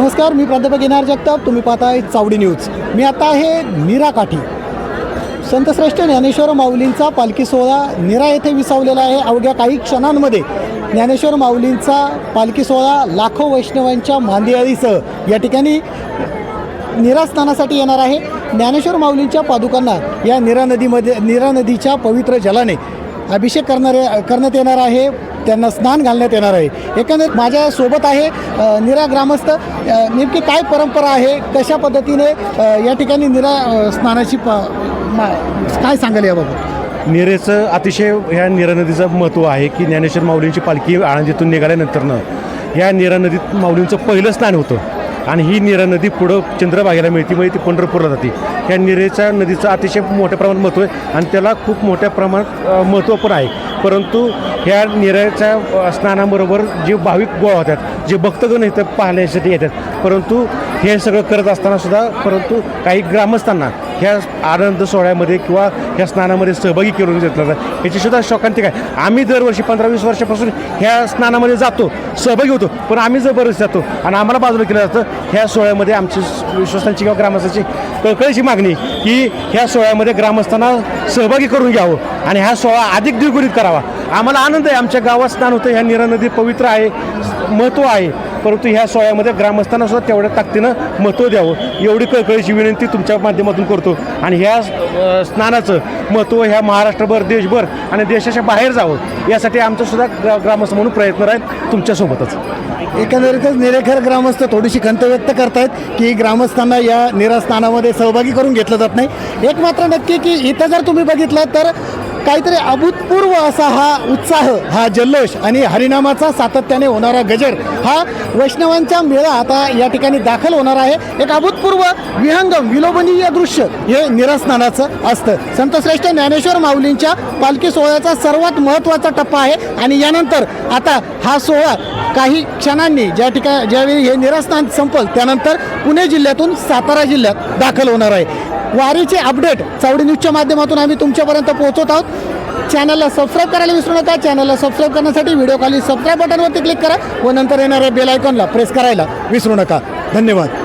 नमस्कार मी प्राध्यापक येणार जगताप. तुम्ही पाहताय चावडी न्यूज. मी आता आहे नीरा काठी. संतश्रेष्ठ ज्ञानेश्वर माऊलींचा पालखी सोहळा निरा येथे विसावलेला आहे. अवघ्या काही क्षणांमध्ये ज्ञानेश्वर माऊलींचा पालखी सोहळा लाखो वैष्णवांच्या मांदियाळीसह या ठिकाणी निरा स्नानासाठी येणार आहे. ज्ञानेश्वर माऊलींच्या पादुकांना या निरा नदीमध्ये निरा नदीच्या पवित्र जलाने अभिषेक करणारे करण्यात येणार आहे त्यांना स्नान घालण्यात येणार आहे. एकंदरीत माझ्यासोबत आहे निरा ग्रामस्थ. नेमकी काय परंपरा आहे कशा पद्धतीने या ठिकाणी निरा स्नानाची प मा- काय सांगाल याबाबत? निरेचं अतिशय ह्या निरा नदीचं महत्त्व आहे की ज्ञानेश्वर माऊलींची पालखी आळंदीतून निघाल्यानंतरनं ह्या निरा नदीत माऊलींचं पहिलं स्नान होतं. आणि ही नीरा नदी पुढं चंद्रभागेला मिळते म्हणजे ती पंढरपूरला जाते. ह्या निरेच्या नदीचं अतिशय मोठ्या प्रमाणात महत्त्व आहे आणि त्याला खूप मोठ्या प्रमाणात महत्त्व पण आहे. परंतु ह्या निराच्या स्नानाबरोबर जे भाविक गोळा होतात जे भक्तगण इथं पाहण्यासाठी येतात परंतु हे सगळं करत असताना सुद्धा परंतु काही ग्रामस्थांना ह्या आनंद सोहळ्यामध्ये किंवा ह्या स्नानामध्ये सहभागी करून घेतलं जातं याचीसुद्धा शोकांतिक आहे. आम्ही दरवर्षी पंधरा वीस वर्षापासून ह्या स्नानामध्ये जातो सहभागी होतो. पण आम्ही जबरदस्त जातो आणि आम्हाला बाजूला केलं जातं. ह्या सोहळ्यामध्ये आमची विश्वासांची किंवा ग्रामस्थांची कळकळीची मागणी की ह्या सोहळ्यामध्ये ग्रामस्थांना सहभागी करून घ्यावं आणि हा सोहळा अधिक द्विगुणित करावा. आम्हाला आनंद आहे. आमच्या गावात स्नान होतं. ह्या नीरा नदी पवित्र आहे महत्त्व आहे. परंतु ह्या सोहळ्यामध्ये ग्रामस्थांना सुद्धा तेवढ्या ताकदीनं महत्त्व द्यावं. एवढी कळकळीची विनंती तुमच्या माध्यमातून करतो. आणि ह्या स्नानाचं महत्त्व ह्या महाराष्ट्रभर देशभर आणि देशाच्या बाहेर जावं यासाठी आमचंसुद्धा ग्रा ग्रामस्थ म्हणून प्रयत्न राहील तुमच्यासोबतच. एकंदरीतच निरेखर ग्रामस्थ थोडीशी खंत व्यक्त करतायत की ग्रामस्थांना या निरास्थानामध्ये सहभागी करून घेतलं जात नाही. एक मात्र नक्की की इथं जर तुम्ही बघितलं तर काहीतरी अभूतपूर्व असा हा उत्साह हा जल्लोष आणि हरिनामाचा सातत्याने होणारा गजर हा वैष्णवांच्या मेळा आता या ठिकाणी दाखल होणार आहे. एक अभूतपूर्व विहंगम विलोभनीय दृश्य हे निरस्नानाचं असतं. संतश्रेष्ठ ज्ञानेश्वर माऊलींच्या पालखी सोहळ्याचा सर्वात महत्त्वाचा टप्पा आहे आणि यानंतर आता हा सोहळा काही क्षणांनी ज्या ठिकाणी ज्यावेळी हे निरस्नान संपल त्यानंतर पुणे जिल्ह्यातून सातारा जिल्ह्यात दाखल होणार आहे. वारीचे अपडेट चावडी न्यूजच्या माध्यमातून आम्ही तुमच्यापर्यंत पोहोचत आहोत. चॅनलला सबस्क्राईब करायला विसरू नका. चॅनलला सबस्क्राईब करण्यासाठी व्हिडिओ खाली सबस्क्राईब बटनवरती क्लिक करा व नंतर येणाऱ्या बेल आयकॉनला प्रेस करायला विसरू नका. धन्यवाद.